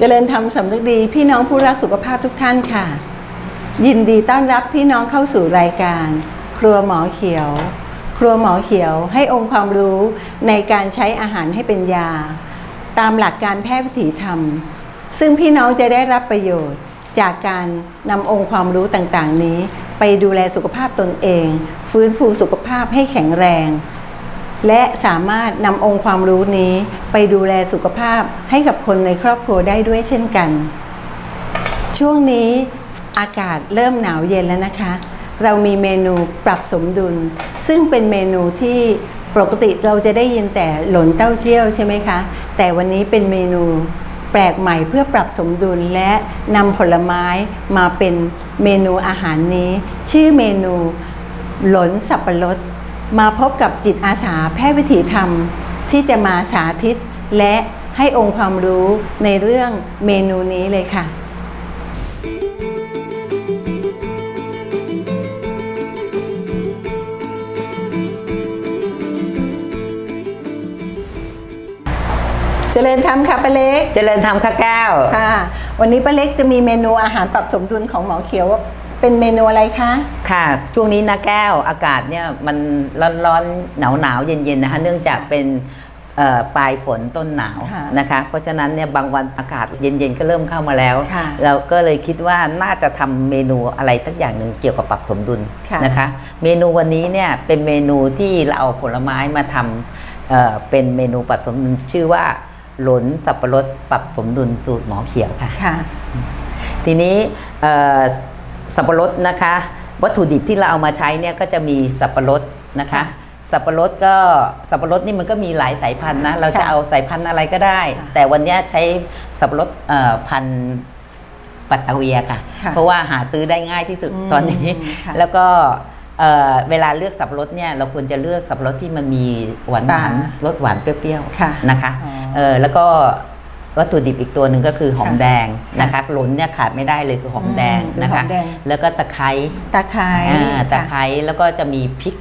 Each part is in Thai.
เจริญธรรมสำนึกดีพี่น้องผู้รักสุขภาพทุกท่านค่ะ ยินดีต้อนรับพี่น้องเข้าสู่รายการ ครัวหมอเขียว ครัวหมอเขียวให้องค์ความรู้ในการใช้อาหารให้เป็นยา ตามหลักการแพทย์วิถีธรรม ซึ่งพี่น้องจะได้รับประโยชน์ จากการนำองค์ความรู้ต่างๆนี้ ไปดูแลสุขภาพตนเอง ฟื้นฟูสุขภาพให้แข็งแรง และสามารถนำองค์ความรู้นี้ไปดูแลสุขภาพให้กับคนในครอบครัวได้ด้วยเช่นกัน ช่วงนี้อากาศเริ่มหนาวเย็นแล้วนะคะ เรามีเมนูปรับสมดุล ซึ่งเป็นเมนูที่ปกติเราจะได้ยินแต่หล่นเต้าเจี้ยวใช่ไหมคะ แต่วันนี้เป็นเมนูแปลกใหม่เพื่อปรับสมดุลและนำผลไม้มาเป็นเมนูอาหารนี้ ชื่อเมนูหลนสับปะรด มาพบกับจิตอาสาแพทย์วิถีธรรม ที่จะมาสาธิตและให้องค์ความรู้ในเรื่องเมนูนี้เลยค่ะ เจริญธรรมค่ะป้าเล็ก เจริญธรรมค่ะแก้ว ค่ะ วันนี้ป้าเล็กจะมีเมนูอาหารปรับสมดุลของหมอเขียว เป็นเมนูอะไรคะ ค่ะ ช่วงนี้นะแก้วอากาศเนี่ยมันร้อนๆหนาวหนาวๆเย็นๆนะคะเนื่องจากเป็นเอ่อปลายฝนต้นหนาวค่ะนะคะ เพราะฉะนั้นเนี่ยบางวันอากาศเย็นๆก็เริ่มเข้ามาแล้วค่ะเราก็เลยคิดว่าน่าจะทำเมนูอะไรสักอย่างหนึ่งเกี่ยวกับปรับสมดุลค่ะนะคะ เมนูวันนี้เนี่ยเป็นเมนูที่เราเอาผลไม้มาทำเอ่อเป็นเมนูปรับสมดุลชื่อว่าหลนสับปะรดปรับสมดุลสูตรหมอเขียวค่ะค่ะทีนี้เอ่อ สับปะรดนะคะ วัตถุดิบที่เราเอามาใช้เนี่ยก็จะมีสับปะรดนะคะค่ะสับปะรดก็สับปะรดนี่มันก็มีหลายสายพันธุ์นะเราจะค่ะเอาสายพันธุ์อะไรก็ได้ค่ะแต่วันเนี้ยใช้สับปะรดเอ่อพันธุ์ปัตตาเวียค่ะค่ะ เพราะว่าหาซื้อได้ง่ายที่สุดอืมตอนนี้ค่ะแล้วก็เอ่อเวลาเลือกสับปะรดเนี่ยเราควรจะเลือกสับปะรดที่มันมีหวานหวานตารสหวานเปรี้ยวค่ะๆนะคะอ๋อเออแล้วก็ วัตถุดิบอีกตัวหนึ่งก็คือหอมค่ะแดงค่ะนะคะหลนเนี่ยขาดไม่ได้เลยคือหอมแดงอืมคือนะคะหอมแดงแล้วก็ตะไคร้ตะไคร้อ่าตะไคค่ะร้แล้วก็จะมีพริก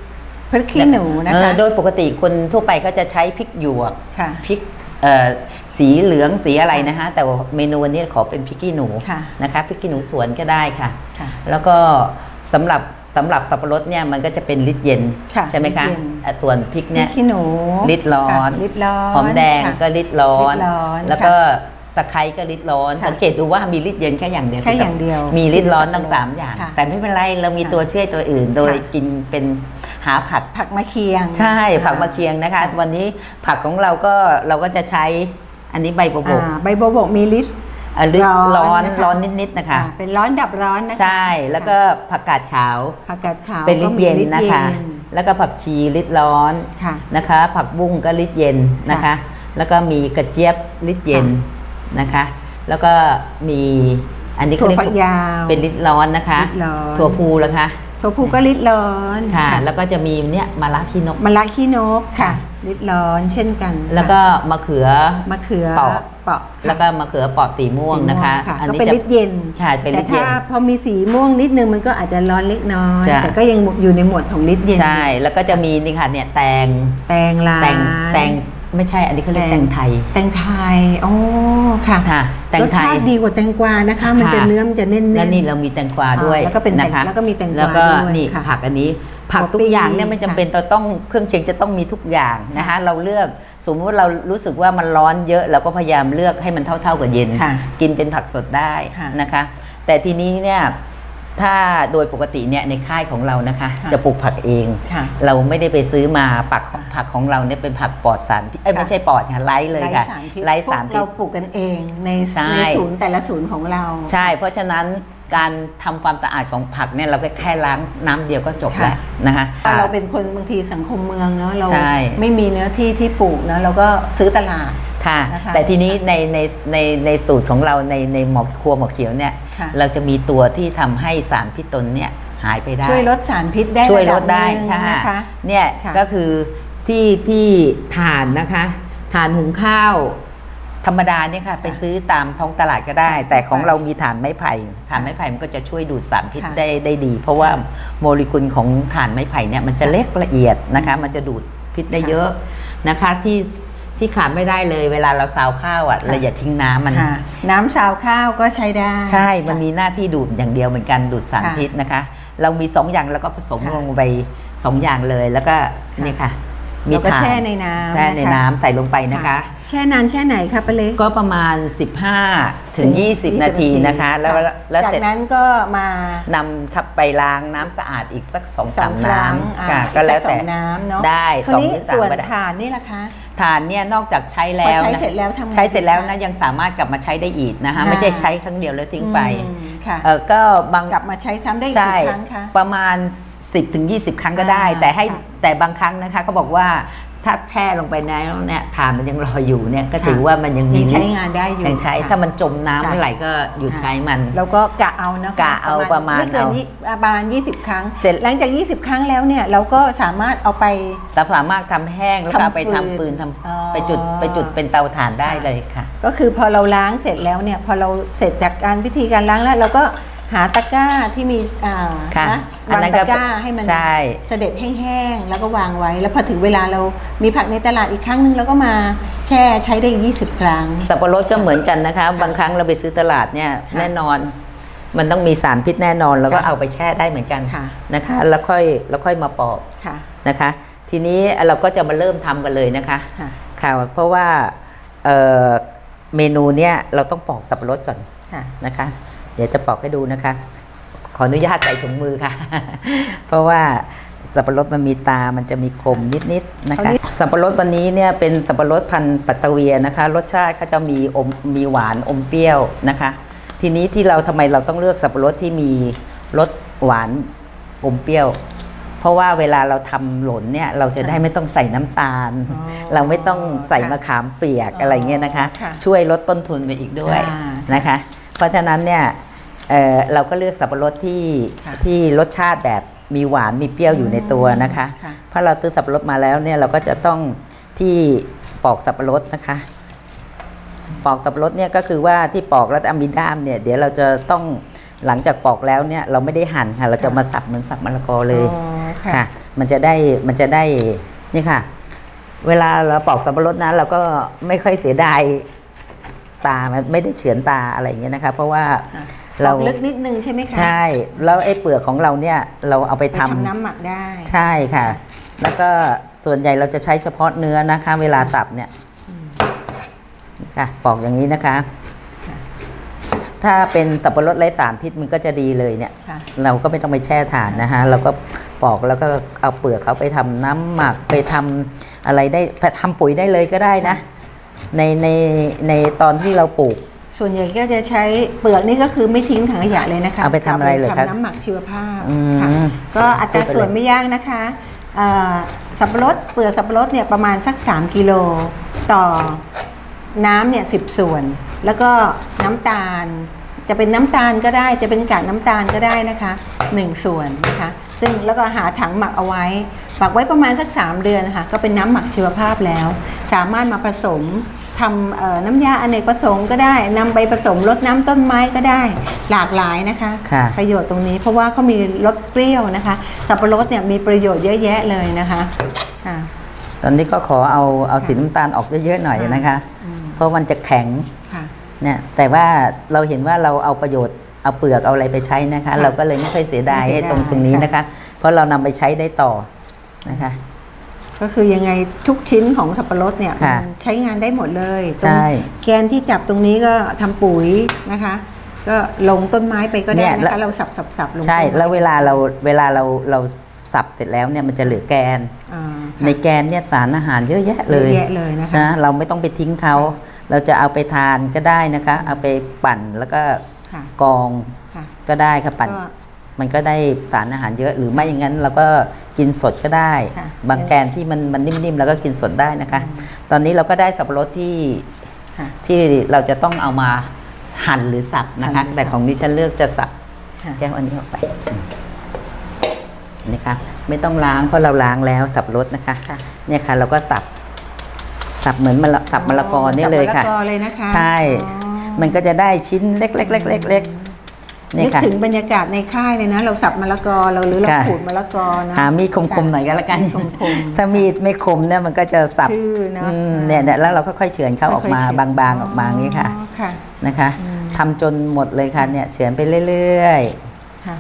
พริกขี้หนูนะเอคะอโดยปกติคนทั่วไปเขาจะใช้พริกหยวกค่ะพริกเอ่อสีเหลืองสีอะไรนะคะ แต่ว่าเมนูวันนี้ขอเป็นพริกขี้หนูค่ะนะคะพริกขี้หนูสวนก็ได้ค่ะค่ะแล้วก็สำหรับสำหรับสับปะรดเนี่ยมันก็จะเป็นลิตรเย็นค่ะใช่ไหมคะลิตรเย็นอะส่วนพริกพริเนี่กยขี้หนูลิตรร้อนค่ะลิตรร้อนหอมแดงค่ะก็ลิตรร้อนลิตรร้อน แล้วก็ตะไคร้ก็ลิตรร้อนค่ะสังเกตดูว่ามีลิตรเย็นแค่อย่างเดียวแค่อย่างเดียว มีลิตรร้อนคือทั้งสับปะรดสามอย่างค่ะแต่ไม่เป็นไรเรามีค่ะตัวช่วยตัวอื่น โดยค่ะกินเป็นหาผักผักมะเคียง ใช่ผักมะเคียงนะคะ วันนี้ผักของเราก็เราก็จะใช้อันนี้ใบโบวบกอ่าใบโบวบกมีลิตรอะ ลิตรร้ร้ออนนนะคะ ร้อนนิดๆนะคะ อ่าเป็นร้อนดับร้อนนะคะ ใช่แล้วก็ผักกาดขาว ผักกาดขาวเป็นลิตรเย็นก็มีนะคะ เย็นแล้วก็ผักชีลิตรร้อนค่ะ นะคะ ผักบุ้งก็ลิตรเย็นนะคะ ค่ะแล้วก็มีกระเจี๊ยบลิตรเย็นนะคะ แล้วก็มีอันนี้ถั่เขาวเรียกฝักยาวเป็นลิตรร้อนนะคะ ลิตรร้อน ถั่วพูแล้วคะถั่วพูก็ลิตรร้อนค่ะ แล้วก็จะมีเนี่ยมะระขี้นก มะระขี้นกค่ะค่ะ ลิตรร้อนเช่นกันค่ะแล้วก็มะเขือมะเขือเปาะเปาะค่ะแล้วก็มะเขือเปอดสีม่วงนะคะสีม่วงอันก็นี้เป็นจะลิตรเย็นค่ะเป็นลิแต่ตรเย็นถ้าพอมีสีม่วงนิดนึงมันก็อาจจะร้อนเล็กน้อยจ้ะแต่ก็ยังอยู่ในหมวดของลิตรเย็นใช่แล้วก็จะมีนี่ค่ะเนี่ยแตงแตงลายแตงแตงไม่ใช่ อันนี้เขาเรียกแตงไทย แตงไทยอ๋อค่ะค่ะแตงรสไทชายติดีกว่าแตงกวานะคะ มันจะค่ะเนื้อมันจะแน่นๆแล้วนี่เรามีแตงกวาด้วยอ่าแล้วก็เป็นแตงนะคะแล้วก็มีแตงกวาแล้วก็ด้วยนี่ค่ะผักอันนี้ ผักหัวทุกปีอย่างเนี่ยไม่จำเป็นต้องเครื่องเคียงจะต้องมีทุกอย่างนะคะเราเลือกสมมติว่าเรารู้สึกว่ามันร้อนเยอะเราก็พยายามเลือกให้มันเท่า ๆกับเย็นค่ะกินเป็นผักสดได้ค่ะนะคะ แต่ทีนี้เนี่ยถ้าโดยปกติเนี่ยในค่ายของเรานะคะค่ะจะปลูกผักเองค่ะเราไม่ได้ไปซื้อมาผักของผักของเราเนี่ยเป็นผักปลอดสารพิษเอ้ยค่ะไม่ใช่ปลอดค่ะไร้เลยค่ะสารพิษไร้สารพวกพิเราษปลูกกันเองในใช่ในศูนย์แต่ละศูนย์ของเรา ใช่เพราะฉะนั้น การทำความสะอาดของผักเนี่ยเราก็แค่ล้างน้ำเดียวก็จบค่ะแล้วนะคะเราเป็นคนบางทีสังคมเมืองเนาะเราใช่ไม่มีเนื้อที่ที่ปลูกนะเราก็ซื้อตลาดค่ะนะคะแต่ทีนี้ในในในในสูตรของเราในในหมอกครัวหมอกเขียวเนี่ยค่ะเราจะมีตัวที่ทำให้สารพิษตนเนี่ยหายไปได้ ช่วยลดสารพิษได้ช่วยลระดได้หนึ่งค่ะนะคะเนี่ยค่ะก็คือที่ที่ฐานนะคะฐานหุงข้าว ธรรมดาเนี่ยค่ะ ไปซื้อตามท้องตลาดก็ได้ แต่ของเรามีฐานไม้ไผ่ฐานไม้ไผ่มันก็จะช่วยดูดสารพิษค่ะได้ได้ดี เพราะว่าโมเลกุลของฐานไม้ไผ่เนี่ยมันจะเล็กละเอียดนะคะ มันจะดูดพิษได้เยอะนะคะที่ที่ขาดไม่ได้เลยเวลาเราซาวข้าวอะเราอย่าทิ้งน้ำมันค่ะน้ำซาวข้าวก็ใช้ได้ ใช่มันค่ะมีหน้าที่ดูดอย่างเดียวเหมือนกันดูดสารค่ะพิษนะคะ เรามีสองอย่างแล้วก็ผสมค่ะลงไปสองอย่างเลยแล้วก็นี่ค่ะ มีแล้วก็ถ่านแช่ในน้ำแช่ในนะคะน้ำใส่ลงไปนะคะ แช่นานแค่ไหนคะป้าเล็ก ก็ประมาณ 15 ถึง 20 นาทีนะคะ แล้วแล้วจากเสร็จนั้นก็มา นำทับไปล้างน้ำสะอาดอีกสักสองสอสางมครั้งน้ำอ่าค่ะอีก็แล้วสัสแต่องน้ำเนาะได้คราวสองนี้หรือสามส่วนก็ได้ถ่านนี่ล่ะคะ ฐานเนี่ยนอกจากใช้แล้วพอใช้นะเสร็จแล้วทำไงใช้เสร็จแล้วคะนะยังสามารถกลับมาใช้ได้อีกนะคะ ค่ะ ไม่ใช่ใช้ครั้งเดียวแล้วทิ้งไปอืมค่ะ เออก็บางกลับมาใช้ซ้ำได้อีกใช่กี่ครั้งคะ ประมาณ 10ถึง20 ครั้งก็ได้ อ่าแต่ให้ค่ะแต่บางครั้งนะคะเขาบอกว่าถ้าแช่ลงไปแล้วเนี่ยฐานมันยังรออยู่เนี่ยก็ค่ะ ถือว่ามันยังมียังใช้งานได้อยู่ยังใช้ค่ะ ถ้ามันจมน้ำค่ะเมื่อไหร่ก็หยุดค่ะ ใช้มัน แล้วก็กะเอานะคะกะเอาประมาณไม่เกินเอายี่ประมาณ 20 ครั้ง เสร็จ หลังจาก 20 ครั้งแล้วเนี่ยเราก็สามารถเอาไป เราสามารถทำแห้งแล้วก็เอาไปทำทำฟืฟืนนทอ๋อำไปจุดไปจุดเป็นเตาถ่านได้ค่ะเลยค่ะ ก็คือพอเราล้างเสร็จแล้วเนี่ยพอเราเสร็จจากการวิธีการล้างแล้วเราก็ หาตะกร้าที่มีอ่าค่ะนะอันวางนั้นตะก็กร้าให้มันใช่ เสด็จแห้งๆแล้วก็วางไว้ แล้วพอถึงเวลาเรามีผักในตลาดอีกครั้งหนึงเราก็มาแช่ใช้ได้อีก20 ครั้ง สับปะรดก็เหมือนกันนะคะ บางครั้งเราไปซื้อตลาดเนี่ยค่ะแน่นอน มันต้องมีสารพิษแน่นอนแล้วก็ค่ะเอาไปแช่ได้เหมือนกันค่ะ นะคะ แล้วค่อยแล้วค่อยมาปอกค่ะนะคะ ทีนี้เราก็จะมาเริ่มทำกันเลยนะคะค่ะค่ะเพราะว่าเอ่อเมนูเนี่ยเราต้องปอกสับปะรดก่อนค่ะ นะคะ เดี๋ยวจะปอกให้ดูนะคะ ขออนุญาตใส่ถุงมือค่ะ เพราะว่าสับปะรดมันมีตา มันจะมีคมนิดๆนะคะ สับปะรดวันนี้เนี่ยเป็นสับปะรดพันธุ์ปัตตะเวียนะคะ รสชาติเขาจะมีอมมีหวานอมเปรี้ยวนะคะ ทีนี้ที่เราทำไมเราต้องเลือกสับปะรดที่มีรสหวานอมเปรี้ยว เพราะว่าเวลาเราทำหล่นเนี่ยเราจะได้ไม่ต้องใส่น้ำตาลอ๋อเราไม่ต้องใส่ค่ะมะขามเปียกอ๋อออะไรเงี้ยนะคะค่ะช่วยลดต้นทุนไปอีกด้วยอ่านะคะ เพราะฉะนั้นเนี่ย เอ่อเราก็เลือกสับปะรดที่ค่ะที่รสชาติแบบมีหวานมีเปรี้ยวอยู่ในตัวนะคะ ค่ะ เพราะเราซื้อสับปะรดมาแล้วเนี่ยเราก็จะต้องที่ปอกสับปะรดนะคะ ปอกสับปะรดเนี่ยก็คือว่าที่ปอกแล้วเอามีด้ามเนี่ยเดี๋ยวเราจะต้องหลังจากปอกแล้วเนี่ยเราไม่ได้หั่นค่ะ เราจะมาสับเหมือนสับมะละกอเลย อ๋อค่ะ ค่ะ มันจะได้ มันจะได้ นี่ค่ะ เวลาเราปอกสับปะรดนะเราก็ไม่ค่อยเสียดายตา มันไม่ได้เฉือนตาอะไรอย่างเงี้ยนะคะ เพราะว่าค่ะ เราปอกลึกนิดนึงใช่ไหมคะใช่แล้วไอ้เปลือกของเราเนี่ยเราเอาไปไปทำทำน้ำหมักได้ ใช่ค่ะ แล้วก็ส่วนใหญ่เราจะใช้เฉพาะเนื้อนะคะ เวลาตับเนี่ยค่ะปอกอย่างนี้นะคะค่ะถ้าเป็นสับปะรดไร้สารพิษมันก็จะดีเลยเนี่ยค่ะเราก็ไม่ต้องไปแช่ถ่านนะคะเราก็ปอกแล้วก็เอาเปลือกเขาไปทำน้ำหมักไปทำอะไรได้ไปทำปุ๋ยได้เลยก็ได้นะ ในในในตอนที่เราปลูก ส่วนใหญ่ก็จะใช้เปลือกนี่ก็คือไม่ทิ้งถังขยะเลยนะคะเอาไปทำอะไรเหรอคะทำน้ำหมักชีวภาพอืมค่ะก็อัตราส่วนไม่ยากนะคะเอ่อสับปะรดเปลือกสับปะรดเนี่ยประมาณสัก 3 กิโลต่อน้ำเนี่ยสิส่วน แล้วก็น้ำตาลจะเป็นน้ำตาลก็ได้จะเป็นกากน้ำตาลก็ได้นะคะ 1 ส่วนนะคะซึ่งแล้วก็หาถังหมักเอาไว้หมักไว้ประมาณสัก 3 เดือนนะคะก็เป็นน้ำหมักชีวภาพแล้ว สามารถมาผสม ทำเอ่อน้ำยาอเนกประสงค์ก็ได้นำไปผสมรดน้ำต้นไม้ก็ได้หลากหลายนะคะค่ะประโยชน์ตรงนี้เพราะว่าเขามีรสเปรี้ยวนะคะ สับปะรดเนี่ยมีประโยชน์เยอะแยะเลยนะคะอ่าตอนนี้ก็ขอเอาเอาสีน้ำตาลออกเยอะๆหน่อยนะคะอืมเพราะมันจะแข็งค่ะเนี่ยแต่ว่าเราเห็นว่าเราเอาประโยชน์เอาเปลือกเอาอะไรไปใช้นะคะค่ะเราก็เลยไม่ค่อยเสียดายไม่เสีให้ยดายตรงตรงนี้นะคะ เพราะเรานำไปใช้ได้ต่อนะคะ ก็คือยังไงทุกชิ้นของสับปะรดเนี่ยค่ะมันใช้งานได้หมดเลยตรงใช่ แกนที่จับตรงนี้ก็ทำปุ๋ยนะคะ ก็ลงต้นไม้ไปก็ได้เนี่ยนะแล้คะวเราสับสับสับลงใช่ต้นไม้แล้วเวลาเราเวลาเราเราสับเสร็จแล้วเนี่ยมันจะเหลือแกน อ่าในค่ะแกนเนี่ยสารอาหารเยอะแยะเลยเยอะแยะเลยนะคะนะเราไม่ต้องไปทิ้งเขา เราจะเอาไปทานก็ได้นะคะ เอาไปปั่นแล้วก็ค่ะกรองค่ะ ก็ได้ค่ะปั่นก็ มันก็ได้สารอาหารเยอะ หรือไม่อย่างนั้นเราก็กินสดก็ได้ค่ะบางแกนที่มันมันนิ่มๆ แล้วก็กินสดได้นะคะ ตอนนี้เราก็ได้สับปะรดที่ค่ะที่เราจะต้องเอามาหั่นหรือสับนะคะหั่นหรือสับแต่ของดิฉันเลือกจะสับค่ะแก้วอันนี้ออกไปนี่ค่ะไม่ต้องล้างเพราะเราล้างแล้วสับปะรดนะคะค่ะเนี่ยค่ะ เราก็สับสับเหมือนมะละสับมะละกอเนี่ยเลยค่ะสับมะละกอเลยนะคะใช่อ๋อมันก็จะได้ชิ้นเล็กๆเล็กๆเล็กเนี่นึยกค่ะ ถึงบรรยากาศในค่ายเลยนะ เราสับมะละกอเราหรือเราค่ะ ขูดมะละกอนะหามีดคมๆหน่อยก็แล้วกัน มีดคมๆ ถ้ามีดไม่คมเนี่ยมันก็จะสับชื่อเนอะอืมเนี่ยเนี่ยแล้วเราก็ค่อยๆเฉือนเข้าออกมาค่ยๆเฉือนบางๆออกมาอย่างนี้ค่ะอ๋อค่ะ นะคะทำจนหมดเลยค่ะเนี่ยเฉือนไปเรื่อย ค่ะ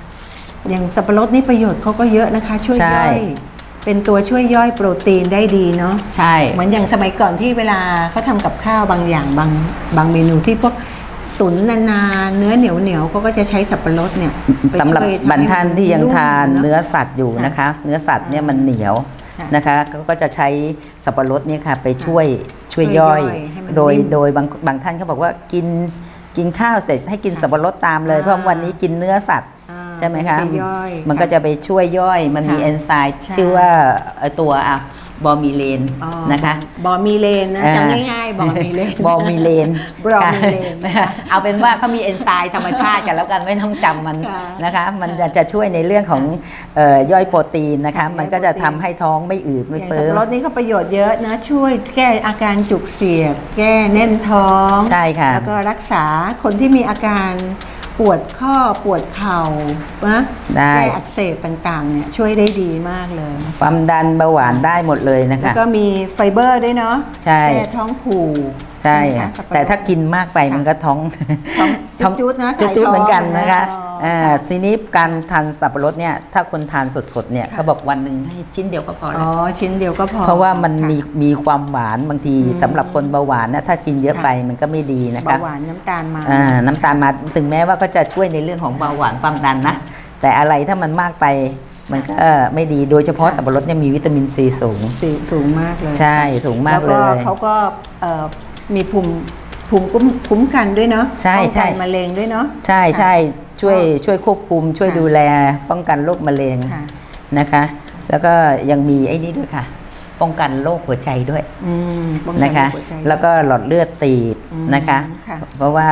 อย่างสับปะรดนี่ประโยชน์เขาก็เยอะนะคะ ช่วยใช่ ย่อย เป็นตัวช่วยย่อยโปรตีนได้ดีเนาะ ๆ ใช่ เหมือนอย่างสมัยก่อนที่เวลาเขาทำกับข้าวบางอย่างบางบางเมนูที่พวก ตุ๋นนานๆเนื้อเหนียวเหนียวๆเขาก็จะใช้สับปะรดเนี่ยไปสำหรับช่วยทำบรรท่านที่ยังทานนุ่มะเนื้อสัตว์อยู่นะคะ เนื้อสัตว์เนี่ยมันเหนียวค่ะนะคะก็ก็จะใช้สับปะรดเนี่ยค่ะไปช่วยช่วยช่วยย่อยย่อยให้มันโดยนิ่มโดยบางบางท่านเขาบอกว่ากินกินข้าวเสร็จให้กินค่ะสับปะรดตามเลยอ่าเพราะวันนี้กินเนื้อสัตว์อ่าใช่ไหมคะไปย่อยมันก็จะไปช่วยย่อย มันมีค่ะเอนไซม์ใช่ชื่อว่าเอ่อตัวอะ บอมีเลนอ๋อนะคะบอมีเลนนะอ่าจำง่ายๆบอมีเลนบอมีเลนบอมีเลนค่ะเอาเป็นว่าเขามีเอนไซม์ธรรมชาติกันแล้วกันไม่ต้องจำมันค่ะนะคะ มันจะจะช่วยในเรื่องของเอ่อย่อยโปรตีนนะคะค่ะมันก็จะย่อยโปรตีนทำให้ท้องไม่อืดอไม่ย่างสัเฟ้บอปะรดนี่เขาประโยชน์เยอะนะช่วยแก้อาการจุกเสียดแก้แน่นท้องใช่ค่ะแล้วก็รักษาคนที่มีอาการ ปวดข้อปวดเข่านะได้ แก้อักเสบต่างๆเนี่ยช่วยได้ดีมากเลย ความดันเบาหวานได้หมดเลยนะแล้วคะก็มีไฟเบอร์ด้วยเนาะใช่ แก้ท้องผูก ใช่ไหมค่ะคะสับปะรดแต่ถ้ากินมากไปมันก็ท้องท้องจุดๆนะจุดจุดๆเหมือนกันนะคะอ๋ออ่าค่ะทีนี้การทานสับปะรดเนี่ยถ้าคนทานสดๆเนี่ยค่ะเขาบอกวันหนึ่งให้ชิ้นเดียวก็พออ๋แล้อวชิ้นเดียวก็พอ เพราะว่ามันค่ะมีมีความหวานบางทีอืมสำหรับคนเบาหวานนะถ้ากินเยอะค่ะไปมันก็ไม่ดีนะคะเบาหวานน้ำตาลมาอ่าน้ำตาลมาถึงแม้ว่าก็จะช่วยในเรื่องของเบาหวานความดันนะแต่อะไรถ้ามันมากไปมันก็ไม่ดีโดยเฉพาะค่ะสับปะรดเนี่ยมีวิตามินซีสูงสีสูงมากเลย ใช่สูงมากแล้วเลก็ยเขาก็เอ่อ มีภูมิภูมิคุ้มคุ้มกันด้วยเนาะใช่ป้องใช่ กันมะเร็งด้วยเนาะ ใช่ใช่ช่วยก็ช่วยควบคุม ช่วยค่ะ ดูแล ป้องกันโรคมะเร็งค่ะนะคะ แล้วก็ยังมีไอ้นี่ด้วยค่ะ ป้องกันโรคหัวใจด้วยอืมป้องกันะคะ หัวใจ แล้วก็หลอดเลือดตีบอืมนะคะ ค่ะ เพราะว่า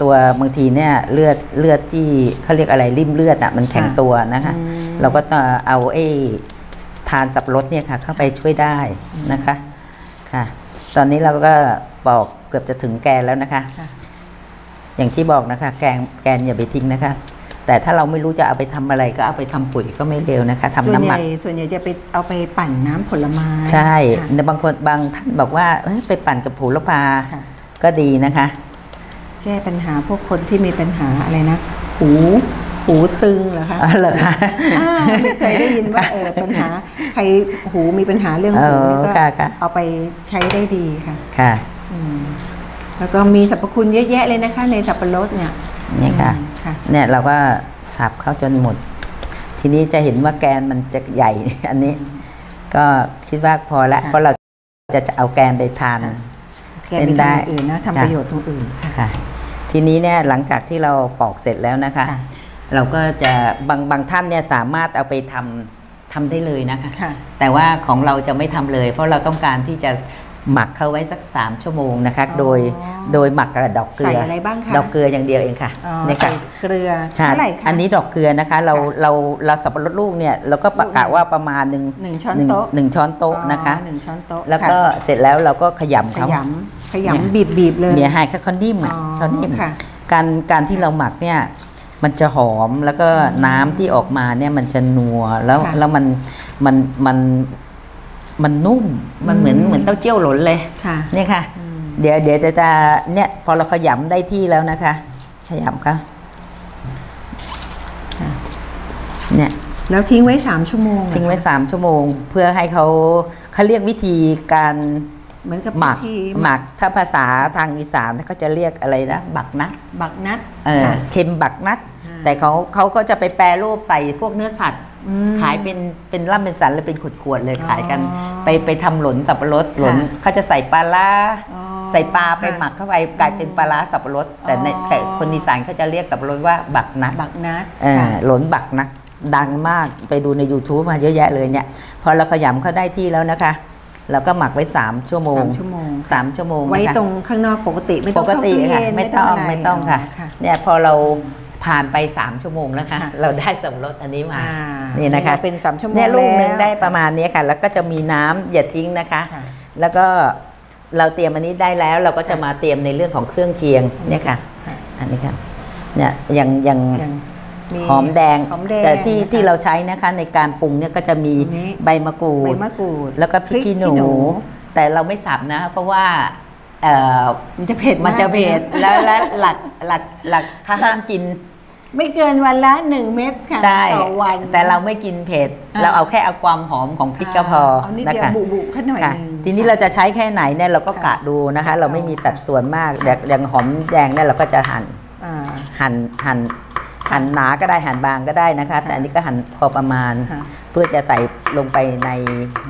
ตัวบางทีเนี่ยเลือดเลือดที่เขาเรียกอะไรริ่มเลือดอะมันแข็งค่ะตัวนะคะ อืม เราก็ต้องเอาไอ้ทานสับปะรดเนี่ยค่ะเข้าไปช่วยได้นะคะค่ะ ตอนนี้เราก็ บอกเกือบจะถึงแกนแล้วนะคะค่ะอย่างที่บอกนะคะ แกงแกนอย่าไปทิ้งนะคะ แต่ถ้าเราไม่รู้จะเอาไปทำอะไรก็เอาไปทำปุ๋ยก็ไม่เร็วนะคะทำส่วนน้ำหใหมัญ่กส่วนใหญ่จะไปเอาไปปั่นน้ำผลไม้ใช่ค่ะแต่บางคนบางท่านบอกว่าเอ้ยไปปั่นกับผูละพาค่ะก็ดีนะคะ แก้ปัญหาพวกคนที่มีปัญหาอะไรนะหูหูตึงเหรอคะอ๋อเหรอคะอ่าไม่เคยได้ยินว่าเออปัญหาใครหูมีปัญหาเรื่องหูนี่เออก็ค่ะค่ะเอาไปใช้ได้ดีค่ะค่ะอืม แล้วก็มีสรรพคุณเยอะแยะเลยนะคะ ในสับปะรดเนี่ยนี่ค่ะอืมค่ะ เนี่ยเราก็สับเข้าจนหมด ทีนี้จะเห็นว่าแกนมันจะใหญ่ อันนี้ ก็คิดว่าพอละค่ะเพราะเราจะจะเอาแกนไปทานค่ะแกเล่มีนได้ทางอื่นนะทำค่ะประโยชน์ตรงอื่นค่ะค่ะ ทีนี้เนี่ยหลังจากที่เราปอกเสร็จแล้วนะคะค่ะเราก็จะบางบางท่านเนี่ยสามารถเอาไปทำทำได้เลยนะคะค่ะแต่ว่าของเราจะไม่ทำเลย เพราะเราต้องการที่จะ หมักเขาไว้สัก 3 ชั่วโมงนะคะอ๋อโดยโดยหมักกับดอกเกลือใส่อะไรบ้างคะดอกเกลืออย่างเดียวเองค่ะอ๋อนี่ใส่ค่ะเกลือค่ะเท่าไหร่คะอันนี้ดอกเกลือนะคะเราค่ะเราเราสับปะรดลูกเนี่ยเราก็ประกาศว่าประมาณหนึ่งหนึ่งช้อนหนึ่งโต๊ะหนึ่งช้อนโต๊ะนะคะอ๋อหนึ่งช้อนโต๊ะแล้วก็ค่ะเสร็จแล้วเราก็ขยำขเขายำขยำบีบบีบๆเลยเมียไฮแค่คอนนิ่มอะอ๋อคอนนิ่มค่ะการการที่เราหมักเนี่ยมันจะหอมแล้วก็น้ำที่ออกมาเนี่ยมันจะนัวแล้วค่ะแล้วมันมันมัน มันนุ่มมันเหมือนอืมเหมือนเต้าเจี้ยวหลนเลยค่ะเนี่ยค่ะอืมเดี๋ยวเดี๋ยวจะจะเนี่ยพอเราขยำได้ที่แล้วนะคะ ขยำค่ะเนี่ยแล้วทิ้งไว้สามชั่วโมงทิ้งไว้เหรอคะสามชั่วโมง เพื่อให้เขาเขาเรียกวิธีการเหมือนกับหมักพิธีหมักถ้าภาษาทางอีสานเขาจะเรียกอะไรนะบักนัดบักนัดเออค่ะเค็มบักนัดอ่าแต่เขาเขาก็จะไปแปรรูปใส่พวกเนื้อสัตว์อืม ขายเป็นเป็นล่ำเป็นสันเลยเป็นขวดๆเลยอ๋อขายกัน ไปไปทำหลนสับปะรดหลนค่ะเขาจะใส่ปลาร้าอ๋อใส่ปลาไปค่ะหมักเข้าไปกลายเป็นปลาร้าสับปะรด แต่ในอ๋อแต่คนอีสานเขาจะเรียกสับปะรดว่าบักนัดบักนัดเออค่ะหลนบักนัดดังมากไปดูใน YouTube มาเยอะแยะเลยเนี่ยพอเราขยำเขาได้ที่แล้วนะคะเราก็หมักไว้ 3 ชั่วโมงสามชั่วโมงสามชั่วโมงไว้นะคะตรงข้างนอกปกติไม่ปต้องกติเข้าตู้ค่ะเย็นไม่ต้องะรไม่ต้องค่ะค่ะเนี่ยพอเรา ผ่านไป 3 ชั่วโมงแล้วค่ะค่ะเราได้สับปะรดอันนี้มาอ่านี่นะคะเป็นสามชั่วโมงเนี่ยลูกหนึ่งแล้วได้ประมาณนี้ค่ะ แล้วก็จะมีน้ำอย่าทิ้งนะคะค่ะแล้วก็เราเตรียมอันนี้ได้แล้ว เราก็จะมาเตรียมในเรื่องของเครื่องเคียงเนี่ยค่ะค่ะอันนี้ค่ะเนี่ยอย่างอย่างอย่างมีหอมแดงหอมแดงแต่ที่นะคะที่เราใช้นะคะในการปรุงเนี่ยก็จะมีอันนี้ใบมะกรูใบดมะกรูด แล้วก็พริกขี้หนู แต่เราไม่สับนะ เพราะว่าเอ่อมันจะเผ็ดมันจะากเผ็ดแล้วแล้วหลักหลักหลักถ้าห้ามกิน ไม่เกินวันละหนึ่งเม็ดค่ะใช่ต่อวันแต่เราไม่กินเผ็ดอ่าเราเอาแค่เอาความหอมของพริกก็พอเอานิดนะเดียวคะบุบุๆขึ้นหน่อยค่ะหนึงทีนี้เราจะใช้แค่ไหนเนี่ยเราก็ค่ะกะดูนะคะ เราไม่มีสัดส่วนมากค่ะแต่อย่างหอมแดงเนี่ยเราก็จะหั่นอ่าหั่นหั่นหั่นหนาก็ได้หั่นบางก็ได้นะคะ แต่อันนี้ก็หั่นพอประมาณค่ะเพื่อจะใส่ลงไปใน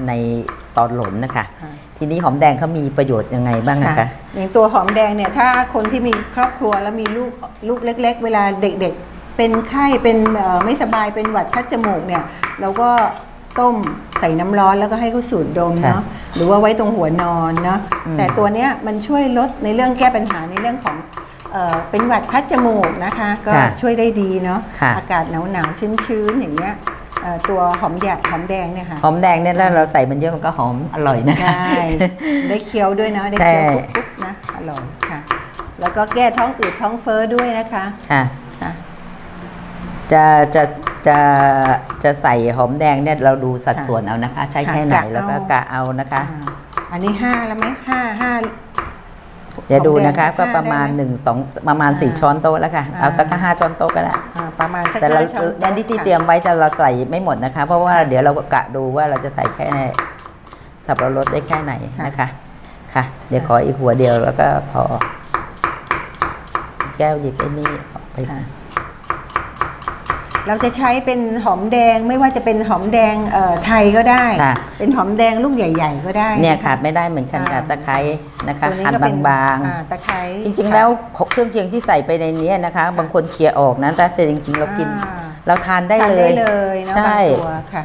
ในตอนหล่นนะคะค่ะ ทีนี้หอมแดงเขามีประโยชน์ยังไงบ้างนะคะอย่างตัวหอมแดงเนี่ยถ้าคนที่มีครอบครัวแล้วมีลูกลูกเล็ก ๆ เวลาเด็กๆ เป็นไข้เป็นเอ่อไม่สบายเป็นหวัดคัดจมูกเนี่ยเราก็ต้มใส่น้ำร้อนแล้วก็ให้เขาสูดดมค่ะเนาะหรือว่าไว้ตรงหัวนอนเนาะอืมแต่ตัวเนี้ยมันช่วยลดในเรื่องแก้ปัญหาในเรื่องของเอ่อเป็นหวัดคัดจมูกนะคะ ก็ค่ะช่วยได้ดีเนาะค่ะอากาศหนาวๆชื้นๆอย่างเงี้ยเอ่อ ตัวหอมแดงหอมแดงเนี่ยค่ะหอมแดงเนี่ยแล้วเราใส่มันเยอะมันก็หอมอร่อยนะคะใช่ได้เคี้ยวด้วยนะได้เคี้ยวกรุบๆนะอร่อยค่ะ แล้วก็แก้ท้องอืดท้องเฟ้อด้วยนะคะค่ะค่ะจะจะจะจะใส่หอมแดงเนี่ยเราดูสัดค่ะส่วนเอานะคะ ใช้ค่ะแค่ไหนกะเอาแล้วก็กะเอานะคะอ่าอันนี้ห้าแล้วไหมห้าห้า เดี๋ยวดูนะคะหอมแดงก็ประมาณได้ไหมหนึ่งสองประมาณอ่าสี่ช้อนโต๊ะแล้วค่ะอ่าเอาสักห้าช้อนโต๊ะก็ได้อ่าประมาณสักแต่เราห้ช้อนยันที่ที่ค่ะเตรียมไว้จะเราใส่ไม่หมดนะคะ เพราะว่าเดี๋ยวเราก็กะดูว่าเราจะใส่แค่สับปะรดได้แค่ไหนนะคะค่ะ เดี๋ยวขออีกหัวเดียวแล้วก็พอ แก้วหยิบไอ้นี่ออกไปค่ะ เราจะใช้เป็นหอมแดงไม่ว่าจะเป็นหอมแดงเอ่อไทยก็ได้ ค่ะ เป็นหอมแดงลูกใหญ่ ๆ ก็ได้ เนี่ยขาดไม่ได้เหมือนกันค่ะอ่า ตะไคร้นะคะตัวนี้หั่นก็เป็นบางอ่ตะไคร้ๆ จริง ๆ แล้วเครื่องเคียงที่ใส่ไปในนี้นะคะ บางคนเคลียร์ออกนะแต่แต่จริง ๆ เรากิน อ่า เราทานได้ทานเลได้ยเลยเนาะใช่ บางตัวค่ะ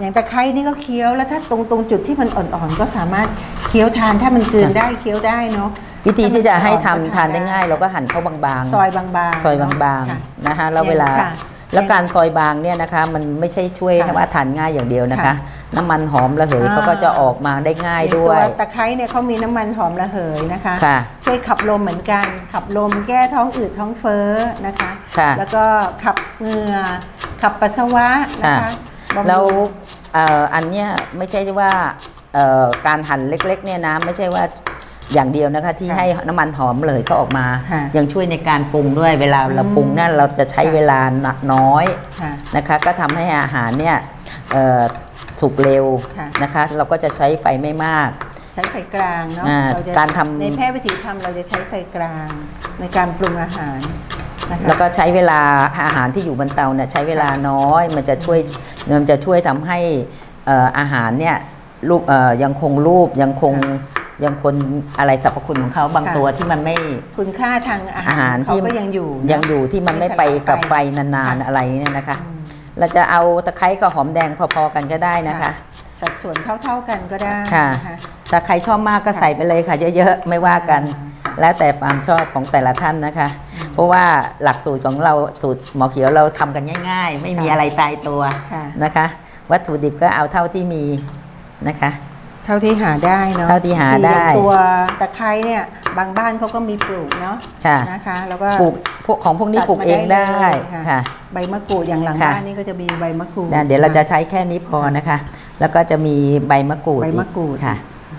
อย่างตะไคร้นี่ก็เคี้ยวแล้วถ้าตรงตรงจุดที่มันอ่อนๆ ก็สามารถเคี้ยวทานถ้ามันกลืนได้เคี้ยวได้เนาะวิธีที่จะให้ทำถ้มัทานได้ง่าย เราก็หั่นเข้าบางๆ ซอยบางๆซอยบางค่ะๆนะคะแล้วเวลาค่ะ แล้วการซอยบางเนี่ยนะคะมันไม่ใช่ช่วยค่ะให้ว่าทานง่ายอย่างเดียวนะคะค่ะน้ำมันหอมระเหยอ่าเขาก็จะออกมาได้ง่ายอางด้วยตัวตะไคร้เนี่ยเขามีน้ำมันหอมระเหยนะคะค่ะช่วยขับลมเหมือนกัน ขับลมแก้ท้องอืดท้องเฟ้อนะคะค่ะแล้วก็ขับเหงื่อขับปัสสาวะนะคะบำรุงแล้วเอ่ออันเนี้ยไม่ใช่ว่าเอ่อการหั่นเล็กๆเนี่ยนะไม่ใช่ว่า อย่างเดียวนะคะที่ค่ะให้น้ำมันหอมระเหยเขาออกมาค่ะยังช่วยในการปรุงด้วยเวลาเราอืมปรุงนั่นเราจะใช้ค่ะเวลาน้อยค่ะนะคะ ก็ทำให้อาหารเนี่ยเอ่อสุกเร็วค่ะนะคะ เราก็จะใช้ไฟไม่มาก ใช้ไฟกลางเนาะอ่าเจะการทำในแพทย์วิถีทำเราจะใช้ไฟกลาง ในการปรุงอาหารนะคะแล้วก็ใช้เวลาอาหารที่อยู่บนเตาเนี่ยใช้เวลาน้อย มันจะช่วยมันจะช่วยทำให้เอ่ออาหารเนี่ยรูปเอ่อยังคงรูปยังคง ยังคงอะไรสรรพคุณของเขาบางค่ะ ตัวที่มันไม่ คุณค่าทางอาอาหาหารรเขาที่ ก็ยังอยู่นะ ยังอยู่ที่มันไม่ไปกับไฟนานๆอะไรเนี่ยนะคะเราจะเอาตะไคร้กับหอมแดงพอๆกันก็ได้นะคะ สัดส่วนเท่า ๆกันก็ได้ค่ะ นถ้าใครชอบมากก็ใส่ไปเลยค่ะ เยอะๆไม่ว่ากันค่ะแล้วแต่ความชอบของแต่ละท่านนะคะ เพราะว่าหลักสูตรของเราสูตรหมอเขียวเราทำกันง่าย ๆ ไม่มีค่ะอะไรตายตัวค่ะ นะคะ วัตถุดิบก็เอาเท่าที่มีนะคะ เท่าที่หาได้เนาะเท่าที่หาได้อย่างตัวตะไคร้เนี่ยบางบ้านเขาก็มีปลูกเนาะค่ะนะคะ แล้วก็ปลูกพวกของพวกนี้ตัดปลูกเองได้มาได้เลยค่ะค่ะ ใบมะกรูดอย่างหลังค่ะ บ้านนี่ก็จะมีใบมะกรูดนะเดี๋ยวเราจะใช้แค่นี้พอนะคะ แล้วก็จะมีใบมะกรูดใบมะกรูดอีค่ะ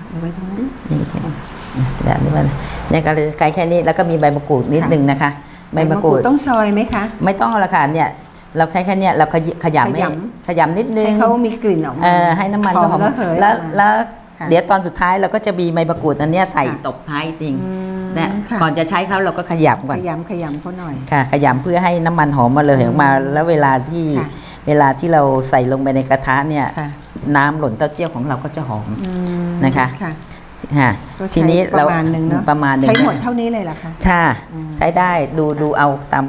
เอาไว้ตรงนั้นนี่แค่เดี๋ยวนี่มันเนี่ยก็เลยใช้แค่นี้แล้วก็มีใบมะกรูดนิดค่ะ นึงนะคะ ใบมะกรูดต้องซอยไหมคะ ไม่ต้องละค่ะเนี่ย เราใช้แค่เนี้ยเราขยขยำให้ขยขยำนิดนึให้งเขามีกลิ่นออกมา เออให้น้ำมันหอก็มหอมระเหยแล้วออกมาแล้วค่ะเดี๋ยวตอนสุดท้ายเราก็จะมีใบมะกรูดอันเนี้ยใส่ค่ะ ตบท้ายจริงอืมนะค่ะก่อนจะใช้เขาเราก็ขยำก่อน ขยำขยำเขาหน่อย ค่ะขยำเพื่อให้น้ำมันหอมมาเลยออกมา แล้วเวลาที่ค่ะ เวลาที่เราใส่ลงไปในกระทะเนี่ยค่ะน้ำหล่นเต้าเจี้ยวของเราก็จะหอม อืมนะคะ ค่ะ ค่ะก็ใช้ทีนี้เราประมาณหนึ่งเนอะ ประมาณหนึ่งใช้หมดนะเท่านี้เลยเหรอคะใช่อืม ใช้ได้ดูดูเอาตาม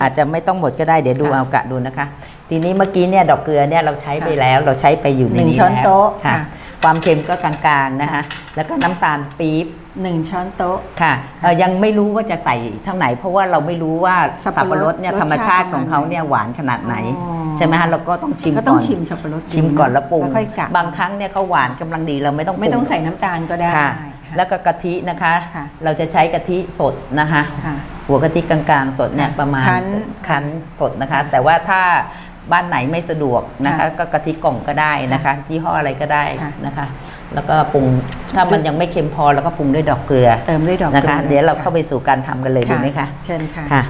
อาจจะไม่ต้องหมดก็ได้เดี๋ยวดูค่ะเอากะดูนะคะ ทีนี้เมื่อกี้เนี่ยดอกเกลือเนี่ยเราใช้ไปค่ะแล้วเราใช้ไปอยู่ในหนึ่งนี้ช้อนแล้วโต๊ะค่ะค่ะ ความเค็มก็กลางๆนะคะ แล้วก็น้ำตาลปี๊บหนึ่งช้อนโต๊ะค่ะเอ่อยังไม่รู้ว่าจะใส่เท่าไหน เพราะว่าเราไม่รู้ว่าสัสับบปะปะรรดดเนี่ยรสชาติธรรมชาติของเขาเนี่ยหวานขนาดไหนอ๋อใช่ไหมฮะเราก็ต้องชิมก็ต้อก่งอนชิมสับปะรดชิมก่อนแล้วปรุงแล้วค่อยกะบางครั้งเนี่ยเขาหวานกำลังดีเราไม่ต้องปรุงไม่ต้องใส่น้ำตาลก็ได้ค่ะค่ะค่ะ แล้วก็กะทินะคะ ค่ะเราจะใช้กะทิสดนะคะ ค่ะ หัวกะทิกลางๆ สดเนี่ยค่ะประมาณคั้นคั้นสดนะคะ แต่ว่าถ้าบ้านไหนไม่สะดวกนะคะ ค่ะก็กะทิกล่องก็ได้นะคะยี่ห้ออะไรก็ได้ค่ะนะคะ แล้วก็ปรุงถ้ามันยังไม่เค็มพอแล้วก็ปรุงด้วยดอกเกลือเติมด้วยดอกนะคะ กลือเดี๋ยวเราเข้าไปสู่การทำกันเลยดีไหมคะ เชิญค่ะ ค่ะ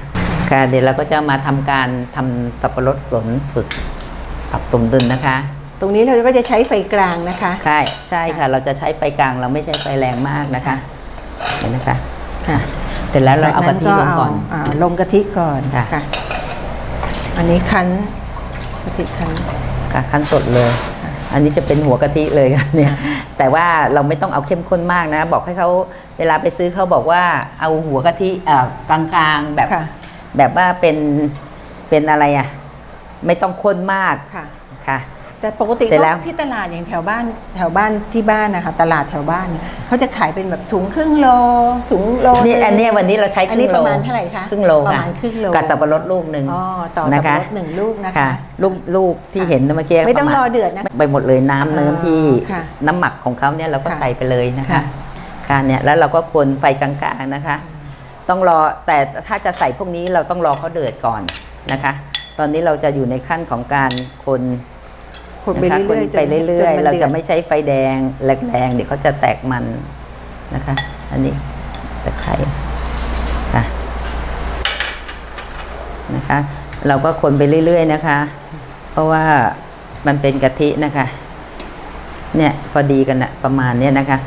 ค่ะ เดี๋ยวเราก็จะมาทำการทำสับปะรดหลนฝึกปรับสมดุลนะคะ ตรงนี้เราก็จะใช้ไฟกลางนะคะ ใช่ใช่ค่ะ เราจะใช้ไฟกลางเราไม่ใช้ไฟแรงมากนะคะเห็นนะคะค่ะเสร็จแล้วเราเอากะทิลงก่อนาลงกะทิก่อนค่ะอันนี้คั้นกะทิคั้นค่ะขั้นสดเลย อันนี้จะเป็นหัวกะทิเลยค่ะเนี่ยแต่ว่าเราไม่ต้องเอาเข้มข้นมากนะ บอกให้เขาเวลาไปซื้อเขาบอกว่าเอาหัวกะทิเอ่อกลางๆแบบค่ะแบบว่าเป็นเป็นอะไรอะไม่ต้องข้นมากค่ะค่ะ แต่ปกติเสร็จแล้วเขาที่ตลาดอย่างแถวบ้านแถวบ้านที่บ้านนะคะตลาดแถวบ้านเนี่ยเขาจะขายเป็นแบบถุงครึ่งโล ถุงโลนี่หงอันเนี้ยวันนี้เราใช้คอันรึ่นี้งโลประมาณเท่าไหร่คะครึ่งโลประค่ะมาณครึ่งโลกับสับปะรดลูกหนึ่ง อ๋อต่อสับนะปะคะ รดหนึ่งลูกนะคะค่ะลูกลูกที่เห็นเมื่อกี้ไม่ต้องประาณรอเดือดนะไปหมดเลยน้ำเนิ้มที่ค่ะ น้ำหมักของเขาเนี่ยเราก็ค่ะใส่ไปเลยนะคะค่ะค่ะเนี่ยแล้วเราก็คนไฟกลางๆนะคะ ต้องรอแต่ถ้าจะใส่พวกนี้เราต้องรอเขาเดือดก่อนนะคะ ตอนนี้เราจะอยู่ในขั้นของการคน คนไปนะคะเรื่อยๆคนไปเรื่อยจนนๆ เราจะดือด ไม่ใช้ไฟแดงแรงๆเดี๋ยวเขาจะแตกมันนะคะ อันนี้ตะไคร้ค่ะนะคะ เราก็คนไปเรื่อยๆนะคะ เพราะว่ามันเป็นกะทินะคะ เนี่ยพอดีกันนะประมาณเนี้ยนะคะ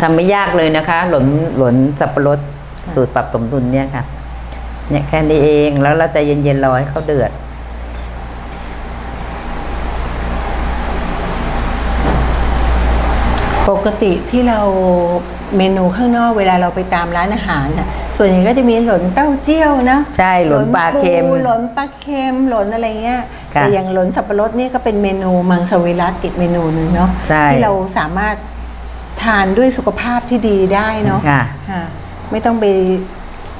ทำไม่ยากเลยนะคะ หลนหลนสับปะรดสูตรปรับสมดุลเนี่ยค่ะ เนี่ยแค่นี้เองแล้วเราใจเย็นๆรอให้เขาเดือด ปกติที่เราเมนูข้างนอกเวลาเราไปตามร้านอาหารน่ะส่วนใหญ่ก็จะมีหล่นเต้าเจี้ยวนะใช่หลนปลาเค็มหล่นปลาเค็มหล่นอะไรเงี้ยค่ะแต่อย่างหล่นสับปะรดนี่ก็เป็นเมนูมังสวิรัตอีกเมนูหนึ่งเนาะใช่ที่เราสามารถทานด้วยสุขภาพที่ดีได้เนาะค่ะค่ะไม่ต้องไป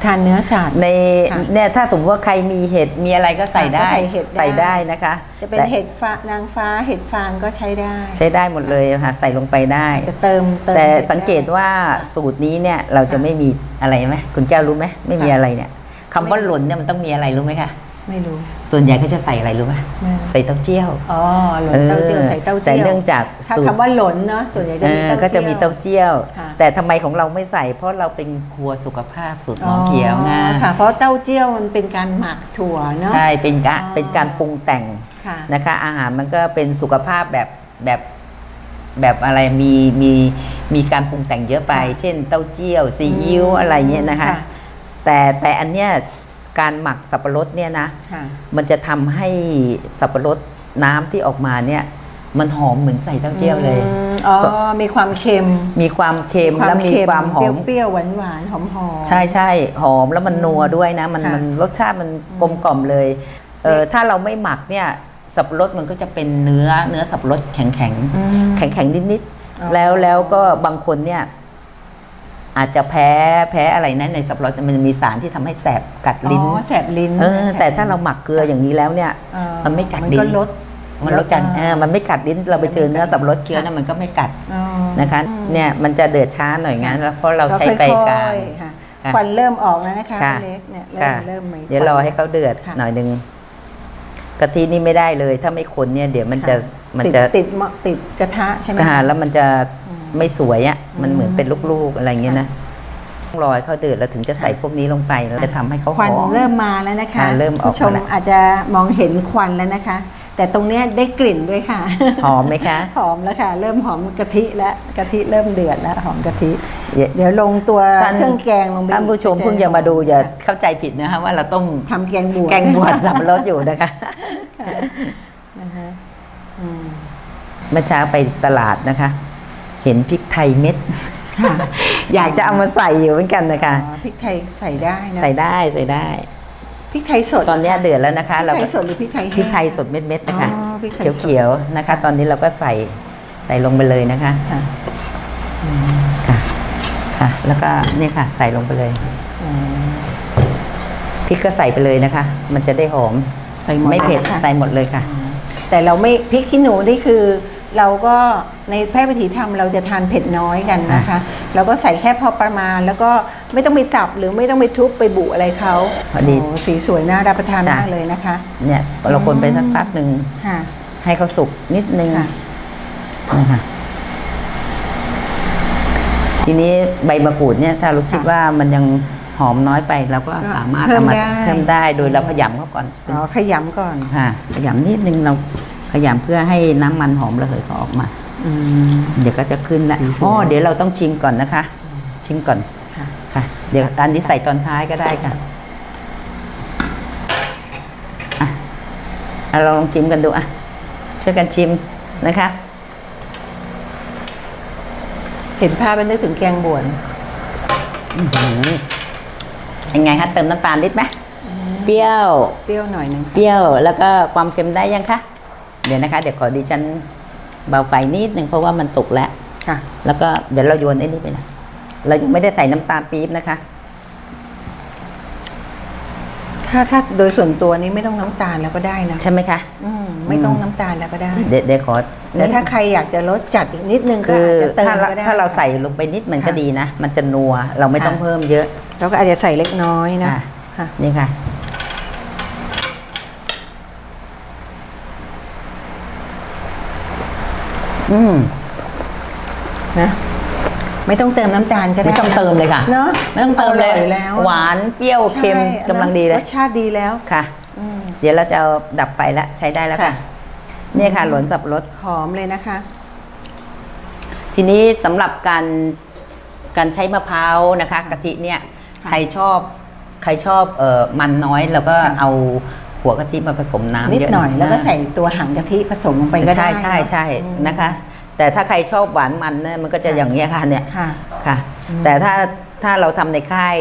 ทานเนื้อสัตว์ ในค่ะเนี่ยถ้าสมมติว่าใครมีเห็ดมีอะไรก็ใส่ได้ก็ใส่เห็ดได้ใส่ได้นะคะจะเป็นแต่เห็ดฟ้านางฟ้าเห็ดฟางก็ใช้ได้ ใช้ได้หมดเลยค่ะใส่ลงไปได้ จะเติมเติมแต่ห็ดสังเกตได้ว่าสูตรนี้เนี่ยเราจะไม่มีอะไรไหมคุณแก้วรู้ไหมไม่มีค่ะอะไรเนี่ยคำว่าไม่หล่นเนี่ยมันต้องมีอะไรรู้ไหมคะ ไม่รู้ ส่วนใหญ่เขาจะใส่อะไรรู้ไหมไม่ใส่เต้าเจี้ยวอ๋อหล่นเต้าเจี้ยวใส่เต้าเจี้ยวแต่เนื่องจากถ้าสูตรคำว่าหล่นเนาะส่วนใหญ่จะเอมีอเต้าก็จะมีเต้าเจี้ยวค่ะแต่ทำไมของเราไม่ใส่ เพราะเราเป็นครัวสุขภาพสูตรหมอเขียวไงอ๋อค่ะเพราะเต้าเจี้ยวมันเป็นการหมักถั่วเนาะใช่เป็นกะอ๋อเป็นการปรุงแต่งค่ะนะคะ อาหารมันก็เป็นสุขภาพแบบแบบแบบอะไรมีมีมีการปรุงแต่งเยอะไปค่ะเช่น เต้าเจี้ยวซีอิ๊วอืมอะไรเงี้ยนะคะค่ะแต่แต่อันเนี้ย การหมักสับปะรดเนี่ยนะค่ะมันจะทำให้สับปะรดน้ำที่ออกมาเนี่ยมันหอมเหมือนใส่เต้าเจี้ยวเลยมอ๋อมีความเค็ม มีความเค็มและมีความหอมเปรี้ยวๆหวานๆหอมๆใช่ใช่หอมแล้วมันนัวด้วยนะ มันค่ะมันรสชาติมันกลมกล่อมเลยเออถ้าเราไม่หมักเนี่ยสับปะรดมันก็จะเป็นเนื้อเนื้อสับปะรดแข็งแข็งอืมแข็งแข็งนิดนิดๆอ๋อแล้วแล้วก็บางคนเนี่ย อาจจะแพ้แพ้อะไรนะในสับปะรดมันมีสารที่ทำให้แสบกัดอ๋ลิ้นอแสบลิ้นเออสบแต่ถ้าเราหมักเกลืออย่างนี้แล้วเนี่ยเออมันไม่กัดมันลิ้ก็นลดมันลดกันลดเออมันไม่กัดลิ้นเราไปเจอเนื้อสับปะรดเคี้ยวค่ะนะมันก็ไม่กัดอ๋อนะคะอืมเนี่ยมันจะเดือดช้าหน่อยงั้นแล้วเพราะเราใช้ไฟกลางค่อยๆค่ะค่ะควันเริ่มออกแล้วนะคะค่ะพี่เล็กเนี่ยเริ่ค่ะมเริ่มมีเดี๋ยวรอให้เขาเดือดค่ะหน่อยหนึ่งกะทินี่ไม่ได้เลย ถ้าไม่คนเนี่ยเดี๋ยวมันจะค่มันติดจะติดหม้อติดกระทะใช่ไหมอ่าแล้วมันจะอืม ไม่สวยอะมันเหมือนอืมเป็นลูกๆอะไรเงี้ยนะต้องรอให้เขาเดือดแล้วถึงจะใส่พวกนี้ลงไปแล้วจะทำให้เขาหควันอม เริ่มมาแล้วนะคะค่ะเริ่มออกผู้ชมมาแล้ว อาจจะมองเห็นควันแล้วนะคะ แต่ตรงเนี้ยได้กลิ่นด้วยค่ะ หอมไหมคะ หอมแล้วค่ะ เริ่มหอมกะทิแล้วกะทิเริ่มเดือดแล้วหอมกะทิเดี๋ยวเดี๋ยวลงตัวท่าน เครื่องแกงลงไปท่านผู้ชมเพิ่งจะมาดูอย่าเข้าใจผิดนะคะว่าเราต้มทำแกงบวชแกงบวชสับปะรดอยู่นะคะ นะคะอืม เมื่อเช้าไปตลาดนะคะ เห็นพริกไทยเม็ดค่ะอยากจะเอามาใส่อยู่เหมือนกันนะคะอ๋อพริกไทยใส่ได้นะใส่ได้ใส่ได้พริกไทยสดตอนเนี้ยเดือดแล้วนะคะพริกเราไทก็ยสดหรือพริกไทยแห้งพริกไทยสดเม็ดๆนะคะอ๋อพริกไทยสดเขียวๆนะคะ ตอนนี้เราก็ใส่ใส่ลงไปเลยนะคะค่ะค่ะค่ะแล้วก็นี่ค่ะ ใส่ลงไปเลยอืมพริกก็ใส่ไปเลยนะคะ มันจะได้หอมใส่หมดไม่เผ็ดนะคะใส่หมดเลยค่ะ แต่เราไม่พริกขี้หนูนี่คือ เราก็ในแพทย์วิถีธรรมเราจะทานเผ็ดน้อยกันนะคะเราก็ใส่แค่พอประมาณ แล้วก็ไม่ต้องไปสับหรือไม่ต้องไปทุบไปบุอะไรเขาพอดีโสีสวยน่ารับประทานจ้ะ มากเลยนะคะ เนี่ยเราคนไปสักพักหนึ่งค่ะ ให้เขาสุกนิดนึงค่ะ นะคะทีนี้ใบมะกรูดเนี่ยถ้าเราคิดค่ะว่ามันยังหอมน้อยไปเราก็ก็สามารถเพิ่มอาาได้ เพิ่มได้โดยเราขยำเขาก่อนอ๋อขยำก่อน ค่ะขยำนิดนึงเรา ขยำเพื่อให้น้ำมันหอมระเหยเขาออกมาอืมเดี๋ยวก็จะขึ้นแล้วสีสวยอ๋อเดี๋ยวเราต้องชิมก่อนนะคะ ชิมก่อนค่ะค่ะเดี๋ยวอันนี้ใส่ตอนท้ายก็ได้ค่ะอะอะเราลองชิมกันดูอะช่วยกันชิมนะคะ เห็นภาพแล้วนึกถึงแกงบวนยังไงคะเติมน้ำตาลนิดไหมเปรี้ยว เปรี้ยวหน่อยหนึง เปรี้ยวแล้วก็ความเค็มได้ยังคะเดี๋ยวนะคะ เดี๋ยวขอดิฉันเบาไฟนิดนึงเพราะว่ามันตกแล้วค่ะ แล้วก็เดี๋ยวเราโยนไอ้นี่ไปนะเรายังไม่ได้ใส่น้ำตาลปี๊บนะคะ ถ้าถ้าโดยส่วนตัวนี้ไม่ต้องน้ำตาลแล้วก็ได้นะใช่ไหมคะอืมไม่ต้องน้ำตาลแล้วก็ได้เดี๋ยวเดี๋ยวขอแต่ถ้าใครอยากจะลดจัดอีกนิดนึงก็คืออาจจะเติมถ้าเราก็ได้ถ้าเราใส่ลงไปนิดมันก็ค่ะดีนะ มันจะนัวเราไม่ต้องค่ะเพิ่มเยอะ เราก็อาจจะใส่เล็กน้อยนะค่ะค่ะนี่ค่ะ อืมนะไม่ต้องเติมน้ำตาลก็ได้ไม่ต้องเติมเลยค่ะ เนาะไม่ต้องเติมเลยอร่อยแล้วหวานเปรี้ยวเค็มใช่กำลังดีเลรยสชาติดีแล้วค่ะ อืม เดี๋ยวเราจะเอาดับไฟแล้วใช้ได้แล้วค่ะ ค่ะ นี่ค่ะหลนสับปะรด หอมเลยนะคะ ทีนี้สำหรับการการใช้มะพร้าวนะคะกะทิเนี่ยค่ะใครชอบใครชอบเอ่อมันน้อยแล้วก็ค่ะเอา หัวกะทิมาผสมน้ำนิดเยอะหน่อยแล้วก็ะใส่ตัวหางกะทิผสมลงไปก็ได้ใช่ใช่ใช่อืมนะคะ แต่ถ้าใครชอบหวานมันเนี่ยมันก็จะอย่างเงี้ยค่ะเนี่ยค่ะค่ะอืมแต่ถ้าถ้าเราทำในค่าย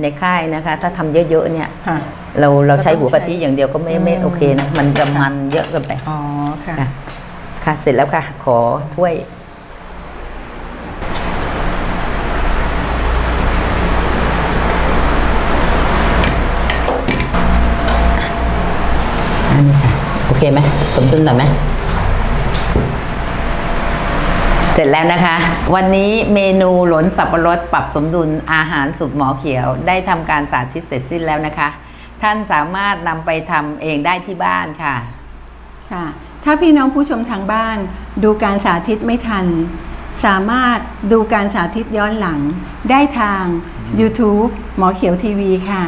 ในค่ายนะคะ ถ้าทำเยอะๆเนี่ยค่ะเราเราใช้ก็ต้องหัวกะทิอย่างเดียวก็ไม่ไม่อืมโอเคนะมันจะมันเยอะเกินไปอ๋อค่ะค่ะค่ะเสร็จแล้วค่ะ ขอถ้วย อันนี้ค่ะ โอ เคไหมสมดุลหน่อยไหมเสร็จแล้วนะคะ วันนี้เมนูหลนสับปะรดปรับสมดุลอาหารสูตรหมอเขียว ได้ทำการสาธิตเสร็จสิ้นแล้วนะคะ ท่านสามารถนำไปทำเองได้ที่บ้านค่ะ ค่ะ ถ้าพี่น้องผู้ชมทางบ้าน ดูการสาธิตไม่ทัน สามารถดูการสาธิตย้อนหลัง ได้ทาง YouTube หมอเขียวทีวีค่ะ